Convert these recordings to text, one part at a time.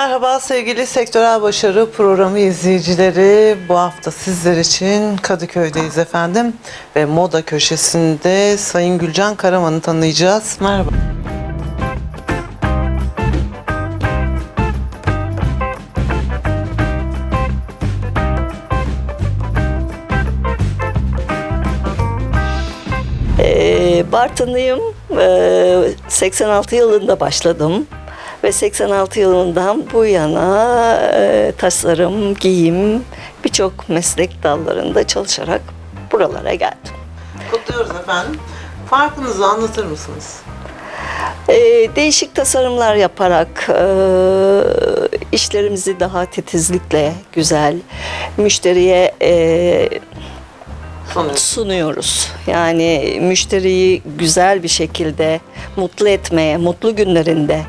Merhaba sevgili Sektörel Başarı Programı izleyicileri. Bu hafta sizler için Kadıköy'deyiz efendim. Ve moda köşesinde Sayın Gülcan Karaman'ı tanıyacağız. Merhaba. Ee, Bartınlıyım. Ee, 86 yılında başladım. Ve 86 yılından bu yana e, tasarım, giyim, birçok meslek dallarında çalışarak buralara geldim. Kutluyoruz efendim. Farkınızı anlatır mısınız? Ee, değişik tasarımlar yaparak e, işlerimizi daha titizlikle, güzel, müşteriye e, Sanıyorum. sunuyoruz. Yani müşteriyi güzel bir şekilde mutlu etmeye, mutlu günlerinde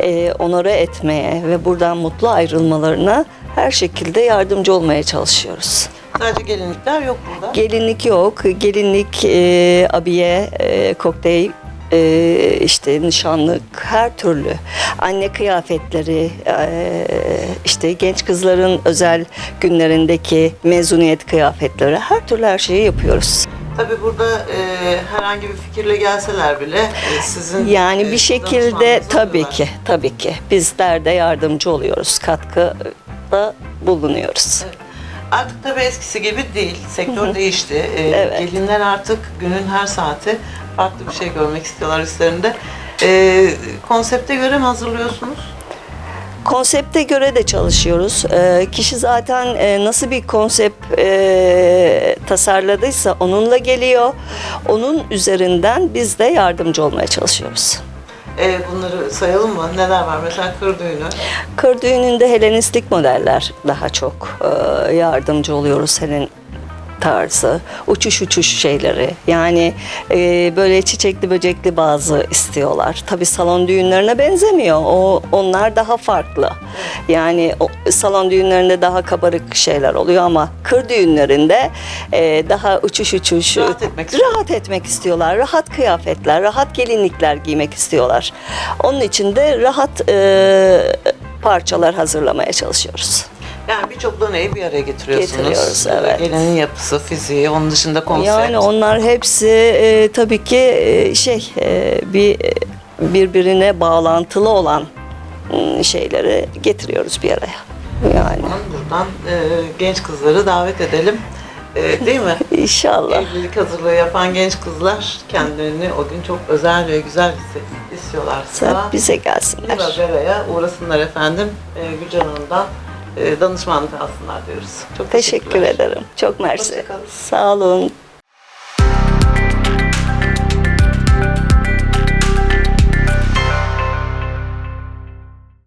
e, onore etmeye ve buradan mutlu ayrılmalarına her şekilde yardımcı olmaya çalışıyoruz. Sadece gelinlikler yok burada. Gelinlik yok, gelinlik, e, abiye, e, kokteyl, e, işte nişanlık, her türlü. Anne kıyafetleri, e, işte genç kızların özel günlerindeki mezuniyet kıyafetleri, her türlü her şeyi yapıyoruz. Tabii burada e, herhangi bir fikirle gelseler bile e, sizin Yani e, bir şekilde danışmanlığınız tabii oluyorlar. ki, tabii ki bizler de yardımcı oluyoruz, katkıda bulunuyoruz. Artık tabii eskisi gibi değil. Sektör değişti. Ee, Evet. Gelinler artık günün her saati farklı bir şey görmek istiyorlar üstlerinde. Ee, konsepte göre mi hazırlıyorsunuz? Konsepte göre de çalışıyoruz. Ee, kişi zaten e, nasıl bir konsept e, tasarladıysa onunla geliyor. Onun üzerinden biz de yardımcı olmaya çalışıyoruz. Ee, bunları sayalım mı? Neler var? Mesela kır düğünü. Kır düğününde Helenistik modeller daha çok e, yardımcı oluyoruz. Helen tarzı, uçuş uçuş şeyleri. Yani e, böyle çiçekli böcekli bazı istiyorlar. Tabii salon düğünlerine benzemiyor. O onlar daha farklı. Yani o, salon düğünlerinde daha kabarık şeyler oluyor ama kır düğünlerinde e, daha uçuş uçuş Rahat etmek istiyorlar. rahat etmek istiyorlar. Rahat kıyafetler, rahat gelinlikler giymek istiyorlar. Onun için de rahat e, parçalar hazırlamaya çalışıyoruz. Yani birçok doneyi bir araya getiriyorsunuz. Getiriyoruz, evet. Gelinin yapısı, fiziği, onun dışında konsept. Yani onlar hepsi e, tabii ki e, şey e, bir birbirine bağlantılı olan m, şeyleri getiriyoruz bir araya. Yani Buradan e, genç kızları davet edelim. E, değil mi? inşallah. Evlilik hazırlığı yapan genç kızlar kendilerini o gün çok özel ve güzel hissetmek istiyorlarsa Bize gelsinler. Biraz Vera'ya uğrasınlar efendim. E, Gülcan Hanım'dan e, danışmanlık alsınlar diyoruz. Çok Teşekkür ederim. Çok mersi. Sağ olun.